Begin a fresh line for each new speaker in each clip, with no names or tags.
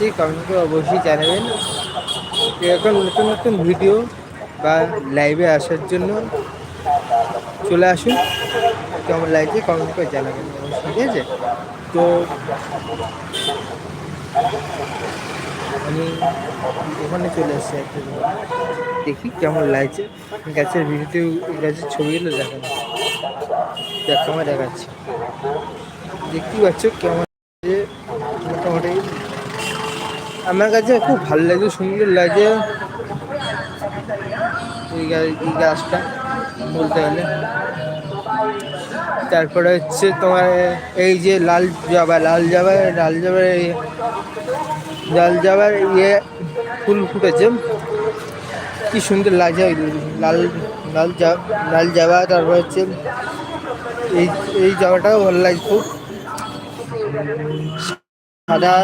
লাগছে কমেন্ট করে অবশ্যই জানাবেন। এরকম নতুন নতুন ভিডিও বা লাইভে আসার জন্য চলে আসুন। কেমন লাগছে কমেন্ট করে জানাবেন। ঠিক আছে? তো আমি ওখানে চলে এসেছি একটা দেখি কেমন লাগছে। গাছের ভিডিওতে গাছের ছবিগুলো দেখানো। দেখ কেমন দেখাচ্ছি। দেখতেই পাচ্ছ কেমন যে মোটামুটি আমার কাছে খুব ভালো লাগে, সুন্দর লাগে। এই গাছটা, বলতে গেলে। তারপরে হচ্ছে তোমার এই যে লাল জবা লাল জবা, লাল জবার লাল জবার ইয়ে ফুল ফুটেছে। কি সুন্দর লাগছে লাল লাল লাল জবা, তারপর হচ্ছে এই এই জবাটাও ভালো লাগে খুব। সাদা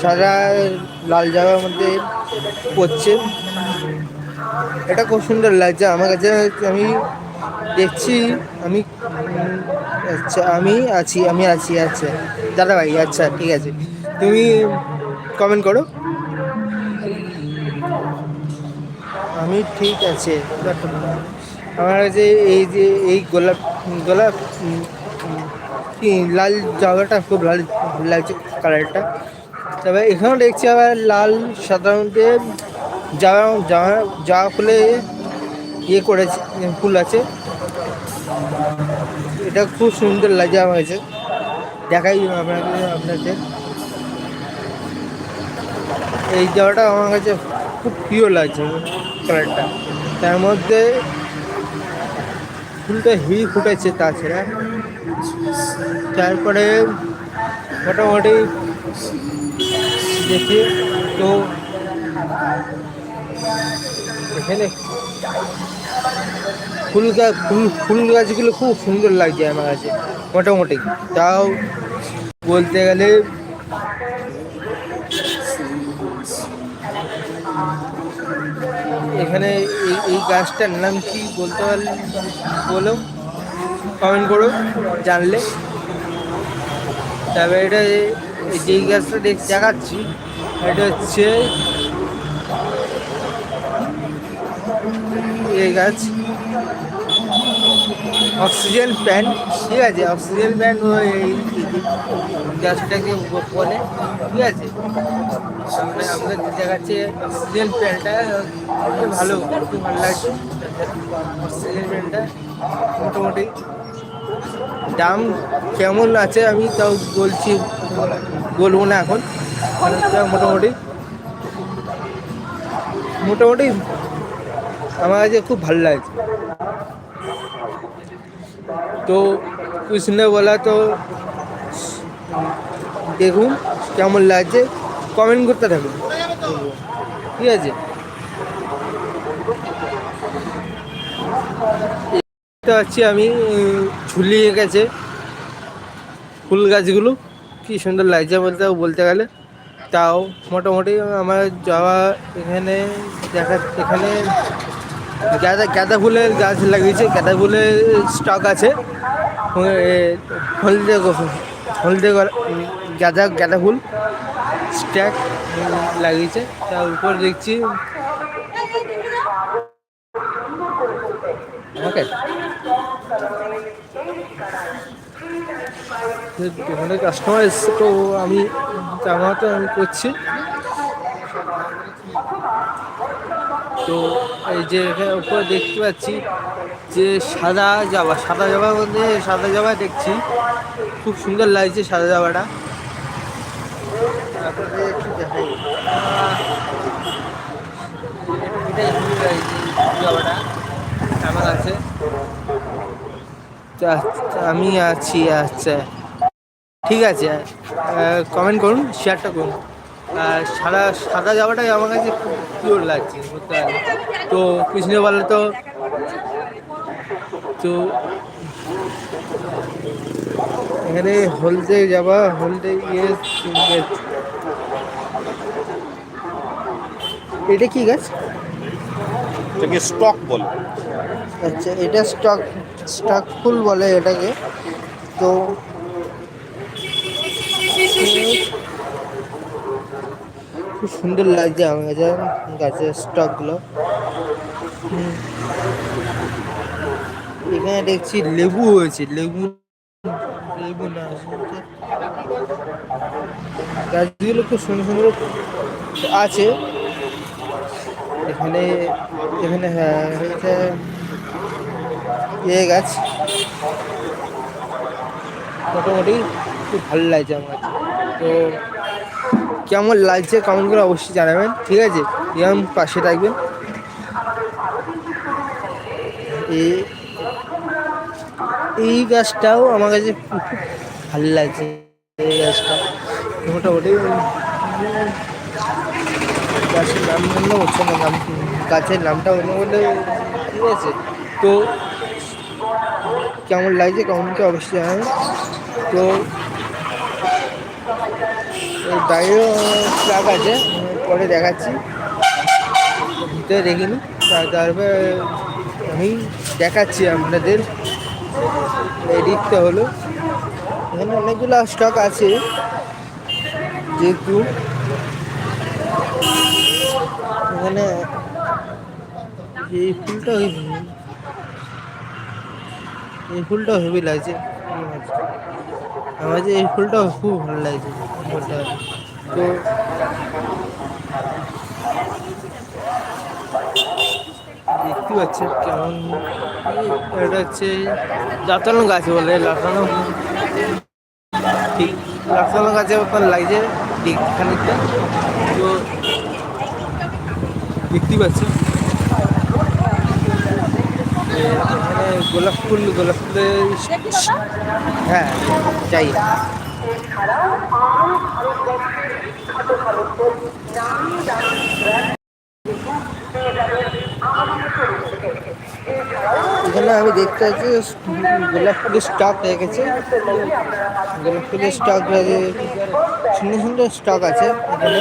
সাদা, লাল জামার মধ্যে পড়ছে এটা খুব সুন্দর লাগছে। আমার কাছে আমি দেখছি, আমি আচ্ছা আমি আছি আমি আছি আচ্ছা। দাদা ভাই আচ্ছা ঠিক আছে। তুমি কমেন্ট করো। আমি ঠিক আছে। আমার কাছে এই যে, এই গোলাপ গোলাপ কি লাল জায়গাটা খুব ভালো লাগছে। কালারটা। তবে এখানেও দেখছি আবার লাল সাধারণত জামা জামা জামা ফুলে ইয়ে করেছে, ফুল আছে। এটা খুব সুন্দর লাগে আমার কাছে। দেখাই আপনাকে, আপনাদের। এই জায়গাটা আমার কাছে খুব প্রিয় লাগছে কালারটা। তার মধ্যে ফুলটা হিল ফুটেছে তাছাড়া। তারপরে মোটামুটি দেখি তো এখানে ফুল গাছ ফুল ফুল গাছগুলো খুব সুন্দর লাগছে আমার কাছে মোটামুটি তাও বলতে গেলে এখানে এই এই গাছটার নাম কি বলতে পারলে? বলো। কমেন্ট করো, জানলে। তবে এটা যে- এই গাছটা দেখ দেখাচ্ছি, এটা হচ্ছে এই গাছ। অক্সিজেন প্যান্ট ঠিক আছে? অক্সিজেন প্যান্ট ওই গাছটাকে বলে ঠিক আছে? সামনে আমাদের দেখাচ্ছে, অক্সিজেন প্যান্টটা খুব ভালো খুব ভালো লাগছে। অক্সিজেন প্যান্টটা মোটামুটি দাম কেমন আছে আমি তাও বলছি, বলব না এখন। মোটামুটি মোটামুটি আমার কাছে খুব ভালো লাগছে। তো কৃষ্ণ বলা তো দেখুন কেমন লাগছে কমেন্ট করতে থাকুন। ঠিক আছে? দেখতে পাচ্ছি আমি ঝুলিয়ে গেছে ফুল গাছগুলো। কি সুন্দর লাগছে বলতে বলতে গেলে। তাও মোটামুটি আমার যাওয়া এখানে দেখা, এখানে গাঁদা গাঁদা ফুলের গাছ লাগিয়েছে, গাঁদা ফুলের স্টক আছে। হলদে হলদে গাঁদা গাঁদা ফুল স্ট্যাক লাগিয়েছে। তার উপর দেখছি। ওকে দোকানে কাস্টমার এসছে তো আমি জামা তো আমি করছি। তো এই যে উপরে দেখতে পাচ্ছি যে সাদা জামা, সাদা জামার মধ্যে সাদা জামা দেখছি। খুব সুন্দর লাগছে সাদা জামাটা। জামাটা আমার আছে আমি আছি আচ্ছা। ঠিক আছে কমেন্ট করুন শেয়ারটা করুন। আর সাদা সাদা যাওয়াটাই আমার কাছে খুব পিওর লাগছে তো কৃষ্ণ বলে তো তো এখানে হলদে যাবা হলদে ইয়ে- এটা কি গাছ?
এটাকে স্টক বলে।
আচ্ছা এটা স্টক স্টক ফুল বলে এটাকে। তো খুব সুন্দর লাগছে আমার কাছে, গাছের স্টকগুলো। এখানে দেখছি লেবু হয়েছে, লেবু লেবু না, গাছগুলো খুব সুন্দর সুন্দর আছে এখানে এখানে হ্যাঁ ইয়ে গাছ মোটামুটি খুব ভালো লাগছে আমার। তো কেমন লাগছে কমেন্ট করে অবশ্যই জানাবেন, ঠিক আছে? এরকম পাশে থাকবেন। এই গাছটাও আমার কাছে খুব ভালো লাগছে, এই গাছটা। মোটামুটি গাছের নাম মনে হচ্ছে না, নাম গাছের নামটা মনে বললে ঠিক আছে। তো, কেমন লাগছে কমেন্টকে অবশ্যই জানাবেন। তো বাইরেও ট্রাক আছে পরে দেখাচ্ছি। ভিতরে দেখিনি তারপরে আমি দেখাচ্ছি আপনাদের। এই দিকটা হলো। এখানে অনেকগুলো স্টক আছে। যেহেতু এখানে এই ফুলটা এই ফুলটা হেভি লাগছে। আমার যে এই ফুলটা খুব ভালো লাগছে ফুলটা। তো দেখতে পাচ্ছেন কেমন? এটা হচ্ছে লাতানো গাছ বলে লাতানো ঠিক লাতানো গাছে মতন লাগছে দিক খানিকটা। তো দেখতে এখানে গোলাপ ফুল গোলাপ ফুলের হ্যাঁ চাই এখানে আমি দেখতে পাচ্ছি গোলাপ ফুলের স্টক রেখেছে গোলাপ ফুলের স্টক সুন্দর সুন্দর স্টক আছে এখানে।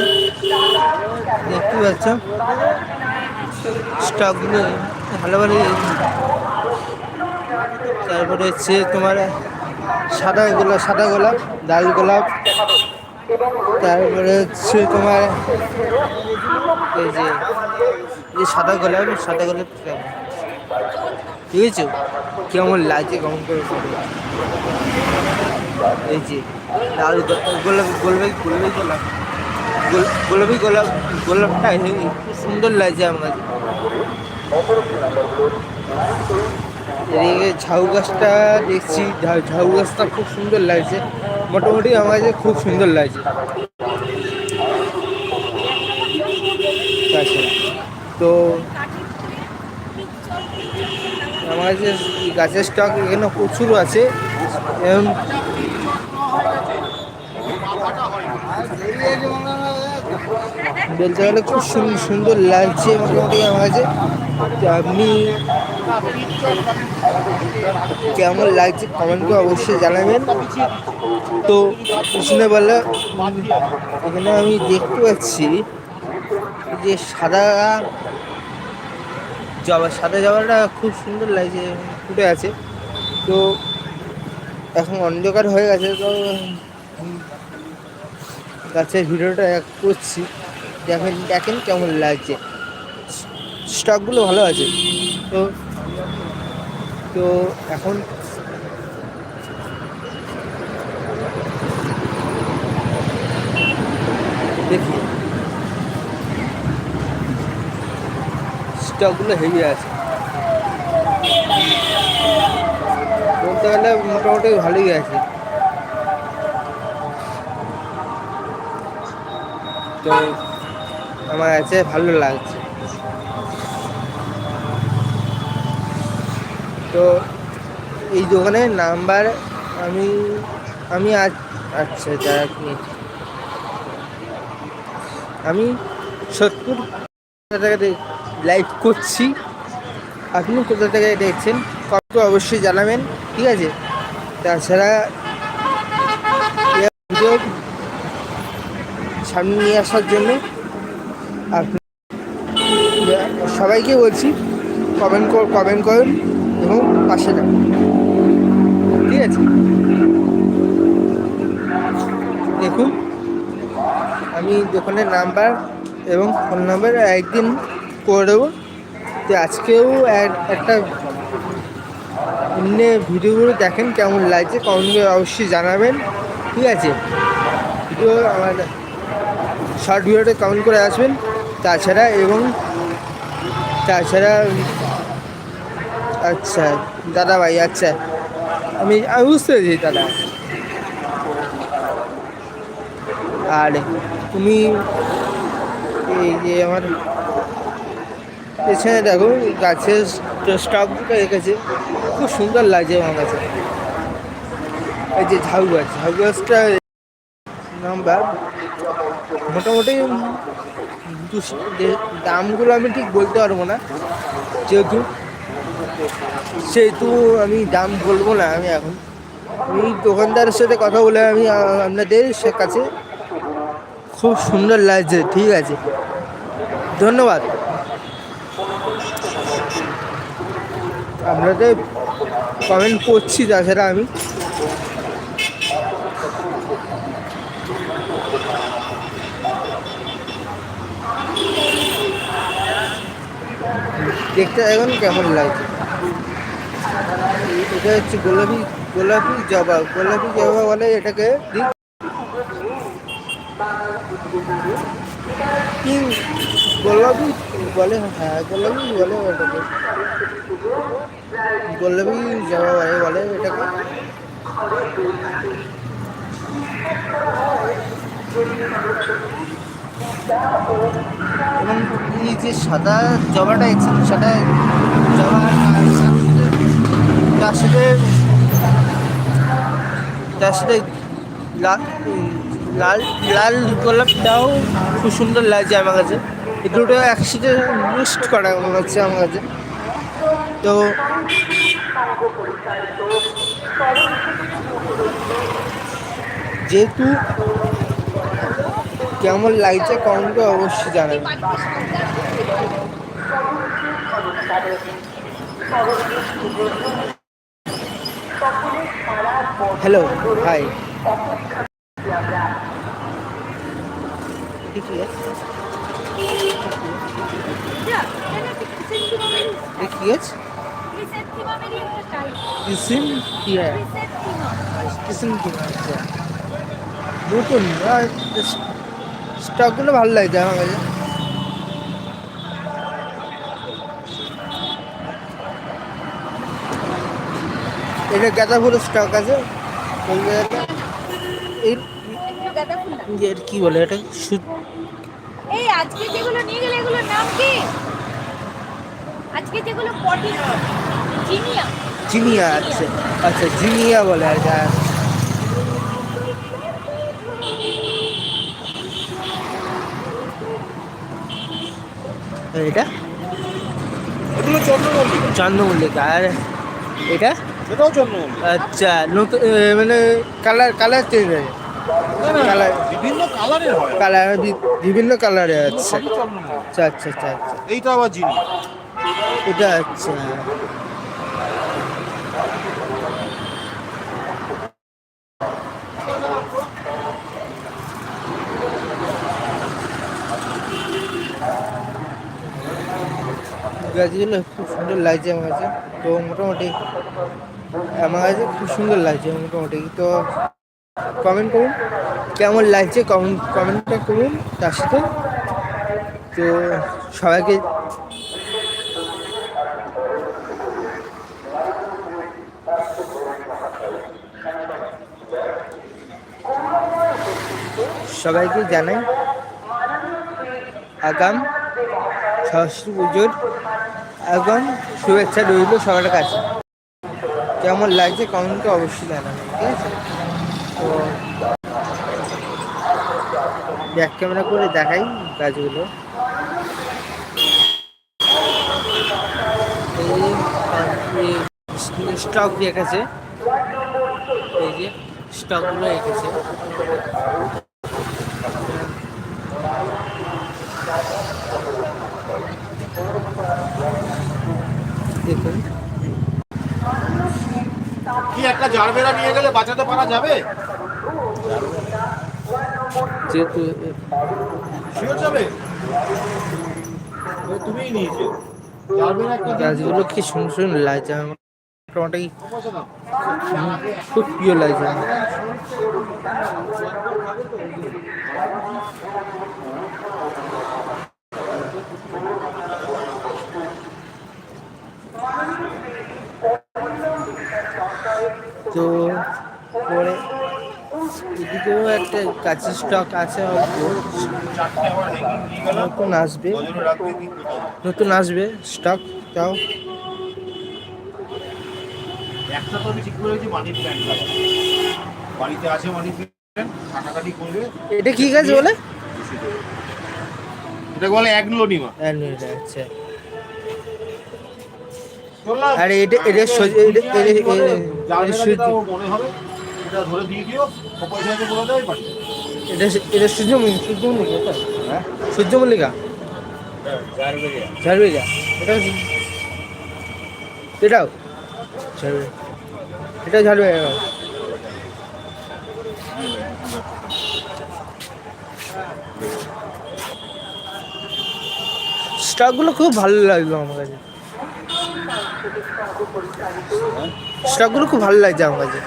দেখতে পাচ্ছ? স্টকগুলো ভালো ভালো তারপরে হচ্ছে তোমার সাদা গোলাপ সাদা গোলাপ, লাল গোলাপ। তারপরে হচ্ছে তোমার এই যে যে সাদা গোলাপ সাদা গোলাপ ঠিক আছে কেমন লাগছে, কেমন করে এই যে, লাল গোলাপ, গোলাপি গোলাপি, গোলাপ গোল- গোলাপি গোলাপ, গোলাপটা সুন্দর লাগছে আমার। এদিকে ঝাউ গাছটা দেখছি ঝাউ- গাছটা খুব সুন্দর লাগছে। মোটামুটি আমার কাছে খুব সুন্দর লাগছে। আচ্ছা তো আমার কাছে গাছের স্টক এখানে প্রচুর আছে। বলতে গেলে খুব সুন- সুন্দর লাগছে মোটামুটি আমার কাছে। আপনি কেমন লাগছে কমেন্ট করে অবশ্যই জানাবেন। তো শুনে বলে এখানে আমি দেখতে পাচ্ছি যে সাদা জবা সাদা জবাটা খুব সুন্দর লাগছে, ফুটে আছে। তো এখন অন্ধকার হয়ে গেছে, তো গাছের ভিডিওটা করছি। দেখেন দেখেন কেমন লাগছে। স্টকগুলো ভালো আছে। তো তো এখন দেখি। স্টকগুলো হেভি আছে। বলতে গেলে মোটামুটি ভালোই আছে। তো আমার আছে ভালো লাগছে। তো এই দোকানের নাম্বার আমি আমি আজ আচ্ছা যারা আমি সত্তর থেকে লাইভ করছি, আপনি কোথা থেকে দেখছেন কত অবশ্যই জানাবেন, ঠিক আছে? তাছাড়া সামনে নিয়ে আসার জন্য আপনি সবাইকে বলছি, কমেন্ট কমেন্ট করুন। এবং পাশে থাকুন ঠিক আছে? দেখুন, আমি দোকানের নাম্বার এবং ফোন নাম্বার একদিন করে দেবো। তো আজকেও এক- একটা এমনি ভিডিওগুলো দেখেন কেমন লাগছে কমেন্টে অবশ্যই জানাবেন। ঠিক আছে? ভিডিও আমার শর্ট ভিডিওতে কমেন্ট করে আসবেন। তাছাড়া এবং তাছাড়া আচ্ছা দাদা ভাই আচ্ছা। আমি আমি বুঝতে পেরেছি দাদা। আর তুমি এই যে আমার পেছনে দেখো, গাছের স্টকগুলো রেখেছে। খুব সুন্দর লাগছে আমার কাছে। এই যে ঝাউ গাছ, ঝাউ গাছটা নাম্বার মোটামুটি দামগুলো আমি ঠিক বলতে পারব না। যেহেতু সেহেতু আমি দাম বলব না আমি এখন। আমি দোকানদারের সাথে কথা বলে আমি আপনাদের সে কাছে খুব সুন্দর লাগছে, ঠিক আছে। ধন্যবাদ। আপনাদের কমেন্ট করছি তাছাড়া আমি। দেখতে এখন কেমন লাগছে? এটা হচ্ছে গোলাপি গোলাপি জবা। গোলাপি জবা বলে এটাকে গোলাপি বলে হ্যাঁ গোলাপি বলে এটাকে। গোলাপি জবা বলে বলে এটাকে। এবং এই যে সাদা জবাটা দেখছেন সাদা জবা তার সাথে তার সাথে লাল লাল লাল গোলাপটাও খুব সুন্দর লাগছে আমার কাছে। এই দুটো একসাথে মিক্সড করা হচ্ছে আমার কাছে। তো যেহেতু কেমন লাগছে কমেন্টে অবশ্যই জানাবেন। হ্যালো হাই নতুন স্টকগুলো ভালো লাগে আমার কাছে এটা গাঁদা ফুলের স্টক আছে। কোন জায়গাটা? এই এর কি বলে এটা? সু-
এই আজকে যেগুলো নিয়ে গেলে এগুলোর নাম কি? আজকে যেগুলো পটি জিনিয়া।
জিনিয়া আছে আচ্ছা জিনিয়া বলে আর এটা?
এগুলো চন্দ্রমল্লিকা।
চন্দ্রমল্লিকা। আর এটা?
এটাও চন্দ্রমল্লিকা
আচ্ছা নতুন মানে কালার কালার চেঞ্জ হয়ে। কালার।
বিভিন্ন কালারের হয়।
কালার বিভিন্ন কালারে আচ্ছা আচ্ছা আচ্ছা আচ্ছা আচ্ছা।
এইটা আবার জিনি।
এটা আচ্ছা। গাছগুলো খুব সুন্দর লাগছে আমার কাছে। তো মোটামুটি আমার কাছে খুব সুন্দর লাগছে মোটামুটি। তো কমেন্ট করুন, কেমন লাগছে কমেন্ট কমেন্টটা করুন তার সাথে। তো সবাইকে সবাইকে জানাই আগাম সরস্বতী পুজোর আগাম শুভেচ্ছা রইল সবার কাছে। কেমন লাগছে কমেন্টে অবশ্যই জানাবেন, ঠিক আছে? তো ব্যাক ক্যামেরা করে দেখাই গাছগুলো। স্টক রেখেছে এই যে স্টকগুলো রেখেছে দেখুন।
কি একটা জারবেরা নিয়ে গেলে বাঁচাতে পারা যাবে?
যেহেতু
শিওর যাবে? এ তুমিই নিয়েছে।
গাছগুলো কি সুন্দর সুন্দর লাগছে আমার মোটামুটি খুব প্রিয় লাগছে আমার। তো পরে এদিকেও একটা কাঁচি স্টক আছে। নতুন আসবে। নতুন আসবে স্টক তাও।
একটা তো আমি ঠিক করেছি মানি প্ল্যান্ট বাড়িতে আছে মানি প্ল্যান্ট কাটাকাটি করবে।
এটা কি গাছ বলে?
এটা বলে অ্যাগলোনিমা
অ্যালমিরা, আচ্ছা। আরে এটা এটা এটা এটা এটা- এটা
মনে এটা
এটা এটা সূর্যমুখী সূর্যমুখী এটা?
হ্যাঁ।
সূর্যমল্লিকা ঝাড়বেজা এটা এটাও? ঝাড়বে এটাও ঝাড়বে স্টকগুলো খুব ভালো লাগল আমার কাছে। স্টকগুলো খুব ভালো লাগছে আমার কাছে।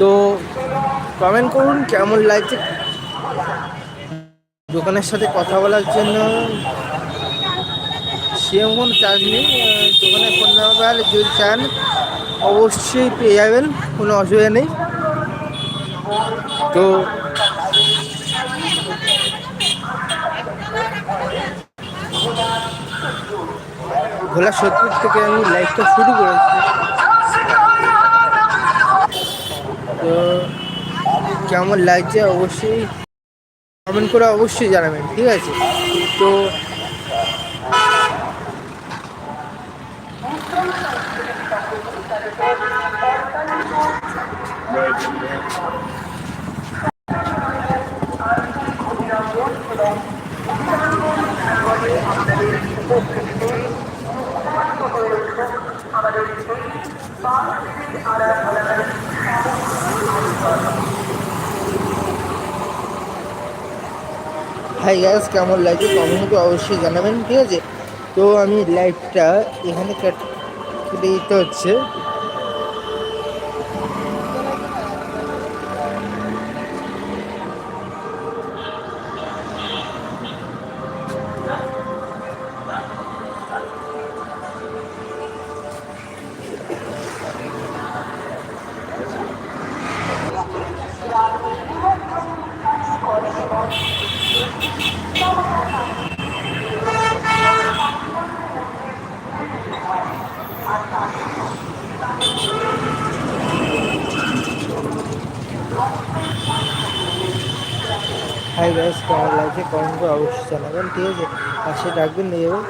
তো কমেন্ট করুন, কেমন লাগছে? দোকানের সাথে কথা বলার জন্য। সেরকম কোনো চার্জ নেই দোকানে ফোন নাম্বার যদি চান, অবশ্যই পেয়ে যাবেন, কোনো অসুবিধা নেই। তো ভোলা সত্তর থেকে আমি লাইভটা শুরু করেছি। তো কেমন লাগছে অবশ্যই কমেন্ট করে অবশ্যই জানাবেন, ঠিক আছে? তো হাই গ্যাস কেমন লাগছে কমেন্টে অবশ্যই জানাবেন, ঠিক আছে? তো আমি লাইভটা এখানে কাট- কেটে দিতে হচ্ছে। হাই গাইস কেমন লাগছে কমেন্ট করে অবশ্যই জানাবেন ঠিক আছে পাশে ডাকবেন নিয়ে যাবেন।